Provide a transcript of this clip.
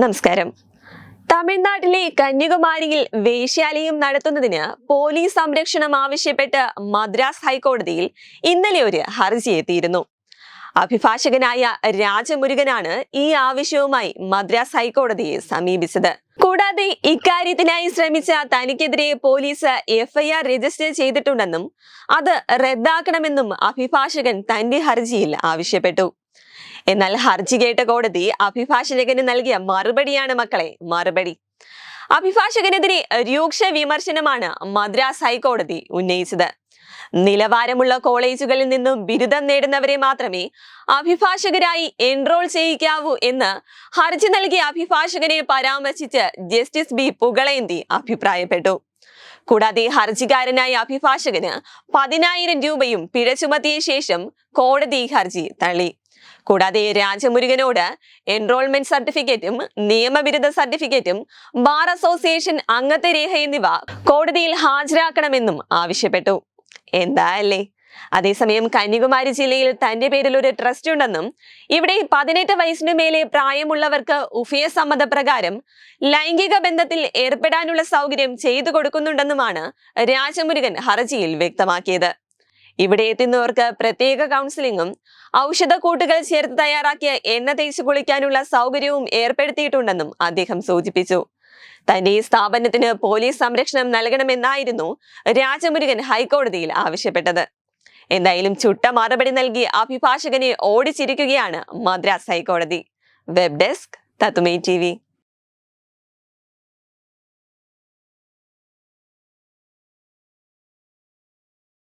നമസ്കാരം. തമിഴ്നാട്ടിലെ കന്യാകുമാരിയിൽ വേശ്യാലയം നടത്തുന്നതിന് പോലീസ് സംരക്ഷണം ആവശ്യപ്പെട്ട് മദ്രാസ് ഹൈക്കോടതിയിൽ ഇന്നലെ ഒരു ഹർജി എത്തിയിരുന്നു. അഭിഭാഷകനായ രാജമുരുകനാണ് ഈ ആവശ്യവുമായി മദ്രാസ് ഹൈക്കോടതിയെ സമീപിച്ചത്. കൂടാതെ ഇക്കാര്യത്തിനായി ശ്രമിച്ച തനിക്കെതിരെ പോലീസ് എഫ്ഐആർ രജിസ്റ്റർ ചെയ്തിട്ടുണ്ടെന്നും അത് റദ്ദാക്കണമെന്നും അഭിഭാഷകൻ തന്റെ ഹർജിയിൽ ആവശ്യപ്പെട്ടു. എന്നാൽ ഹർജി കേട്ട കോടതി അഭിഭാഷകന് നൽകിയ മറുപടിയാണ് മക്കളെ മറുപടി. അഭിഭാഷകനെതിരെ രൂക്ഷ വിമർശനമാണ് മദ്രാസ് ഹൈക്കോടതി ഉന്നയിച്ചത്. നിലവാരമുള്ള കോളേജുകളിൽ നിന്നും ബിരുദം നേടുന്നവരെ മാത്രമേ അഭിഭാഷകരായി എൻറോൾ ചെയ്യിക്കാവൂ എന്ന് ഹർജി നൽകിയ അഭിഭാഷകനെ പരാമർശിച്ച് ജസ്റ്റിസ് ബി. പുകളേന്തി അഭിപ്രായപ്പെട്ടു. കൂടാതെ ഹർജിക്കാരനായ അഭിഭാഷകന് പതിനായിരം രൂപയും പിഴ ചുമത്തിയ ശേഷം കോടതി ഹർജി തള്ളി. കൂടാതെ രാജമുരുകനോട് എൻറോൾമെന്റ് സർട്ടിഫിക്കറ്റും നിയമബിരുദ സർട്ടിഫിക്കറ്റും ബാർ അസോസിയേഷൻ അംഗത്തെ രേഖ എന്നിവ കോടതിയിൽ ഹാജരാക്കണമെന്നും ആവശ്യപ്പെട്ടു. എന്താ അല്ലേ? അതേസമയം കന്യാകുമാരി ജില്ലയിൽ തന്റെ പേരിൽ ഒരു ട്രസ്റ്റ് ഉണ്ടെന്നും ഇവിടെ പതിനെട്ട് വയസ്സിനു മേലെ പ്രായമുള്ളവർക്ക് ഉഭയ സമ്മതപ്രകാരം ലൈംഗിക ബന്ധത്തിൽ ഏർപ്പെടാനുള്ള സൗകര്യം ചെയ്തു കൊടുക്കുന്നുണ്ടെന്നുമാണ് രാജമുരുകൻ ഹർജിയിൽ വ്യക്തമാക്കിയത്. ഇവിടെ എത്തുന്നവർക്ക് പ്രത്യേക കൗൺസിലിംഗും ഔഷധക്കൂട്ടുകൾ ചേർത്ത് തയ്യാറാക്കിയ എണ്ണ തേച്ചു കുളിക്കാനുള്ള സൗകര്യവും ഏർപ്പെടുത്തിയിട്ടുണ്ടെന്നും അദ്ദേഹം സൂചിപ്പിച്ചു. തന്റെ ഈ സ്ഥാപനത്തിന് പോലീസ് സംരക്ഷണം നൽകണമെന്നായിരുന്നു രാജമുരുകൻ ഹൈക്കോടതിയിൽ ആവശ്യപ്പെട്ടത്. എന്തായാലും ചുട്ട മറുപടി നൽകി അഭിഭാഷകനെ ഓടിച്ചിരിക്കുകയാണ് മദ്രാസ് ഹൈക്കോടതി. Web desk തത്തുമേ T